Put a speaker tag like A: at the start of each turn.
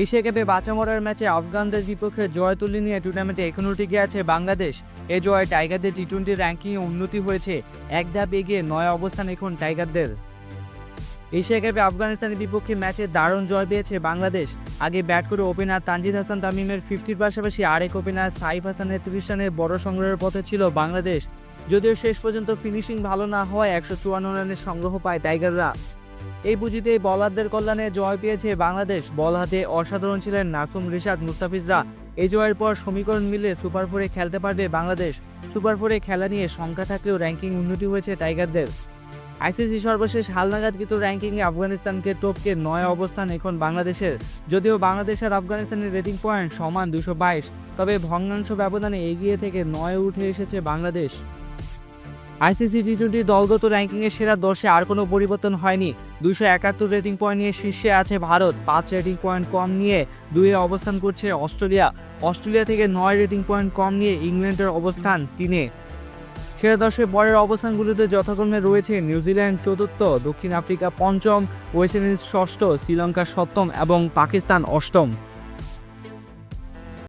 A: Asia কাপে বাঁচা মরার ম্যাচে আফগানদের বিপক্ষে জয় তুলে নিয়ে টুর্নামেন্টে এখনও টিকে আছে বাংলাদেশ। এ জয়ে টাইগারদের টি টোয়েন্টি র্যাঙ্কিংয়ে উন্নতি হয়েছে। এক ধাপ এগিয়ে নয় অবস্থান এখন টাইগারদের। এশিয়া কাপে আফগানিস্তানের বিপক্ষে ম্যাচে দারুণ জয় পেয়েছে বাংলাদেশ। আগে ব্যাট করে ওপেনার তানজিদ হাসান তামিমের ফিফটির পাশাপাশি আরেক ওপেনার সাইফ হাসানের তিরিশ রানের বড় সংগ্রহের পথে ছিল বাংলাদেশ। যদিও শেষ পর্যন্ত ফিনিশিং ভালো না হওয়ায় একশো চুয়ান্ন রানের সংগ্রহ পায় টাইগাররা। এই পুঁজিতে বলারদের কল্যাণে জয় পেয়েছে বাংলাদেশ। বল হাতে অসাধারণ ছিলেন নাসুম রিশাদ মুস্তাফিজরা। এই জয়ের পর সমীকরণ মিলে সুপার ফোরে খেলতে পারবে বাংলাদেশ। সুপার ফোরে খেলা নিয়ে সংখ্যা থাকলেও র্যাঙ্কিং উন্নতি হয়েছে টাইগারদের। আইসিসি সর্বশেষ হালনাগাদকৃত র্যাঙ্কিংয়ে আফগানিস্তানকে টপকে নয় অবস্থান এখন বাংলাদেশের। যদিও বাংলাদেশ আর আফগানিস্তানের রেটিং পয়েন্ট সমান দুশো তবে ভগ্নাংশ ব্যবধানে এগিয়ে থেকে নয় উঠে এসেছে বাংলাদেশ। আইসিসি টি টোয়েন্টি দলগত র্যাঙ্কিংয়ে সেরা দশে আর কোনো পরিবর্তন হয়নি। দুশো একাত্তর রেটিং পয়েন্ট নিয়ে শীর্ষে আছে ভারত। পাঁচ রেটিং পয়েন্ট কম নিয়ে দুইয়ে অবস্থান করছে অস্ট্রেলিয়া। অস্ট্রেলিয়া থেকে নয় রেটিং পয়েন্ট কম নিয়ে ইংল্যান্ডের অবস্থান তিনে। সেরা দশের পরের অবস্থানগুলোতে যথাক্রমে রয়েছে নিউজিল্যান্ড চতুর্থ, দক্ষিণ আফ্রিকা পঞ্চম, ওয়েস্ট ইন্ডিজ ষষ্ঠ, শ্রীলঙ্কা সপ্তম এবং পাকিস্তান অষ্টম।